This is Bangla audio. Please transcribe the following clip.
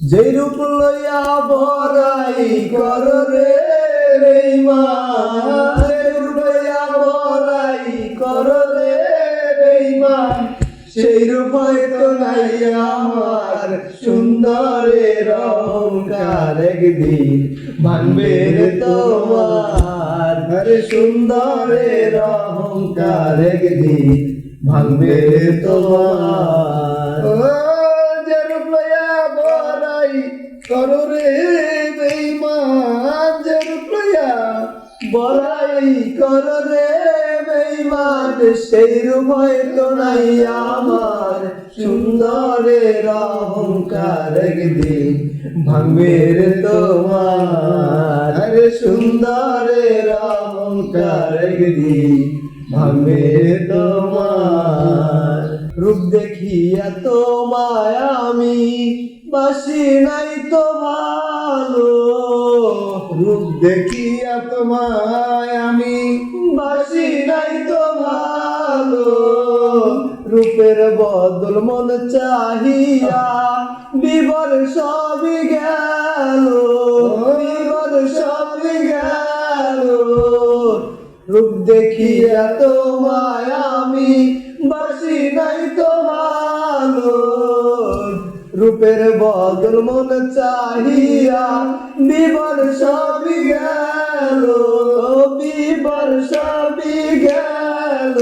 যে রূপ লইয়া বরাই কর রে বেঈমান যে রূপ লইয়া বরাই কর রে বেঈমান সেই রূপ হয়তো নাই আমার সুন্দরের অহংকার একদিন রে তোমার। আরে সুন্দরের অহংকার একদিন ভাঙবে তোমার। কর রে বেঈমান যে রূপ লইয়া কর রে বেঈমান সেই রূপ হয়তো নাই আমার সুন্দরের অহংকার একদিন ভাঙবে রে তোমার সুন্দরের অহংকার একদিন ভাঙবে রে তোমার। রূপ দেখিয়া তোমায় আমি বাসি নাই তো ভালো। রূপ দেখিয়া তোমায় আমি বাসি নাই তো ভালো। রূপের বদল মন চাহিয়া বিবর সবই গেল। বিবর সবই গেল। রূপ দেখিয়া তোমায় আমি বাসি নাই তো ভালো। রূপের বদল মন চাহিয়া বিবর সবই গেল বিবর সবই গেল।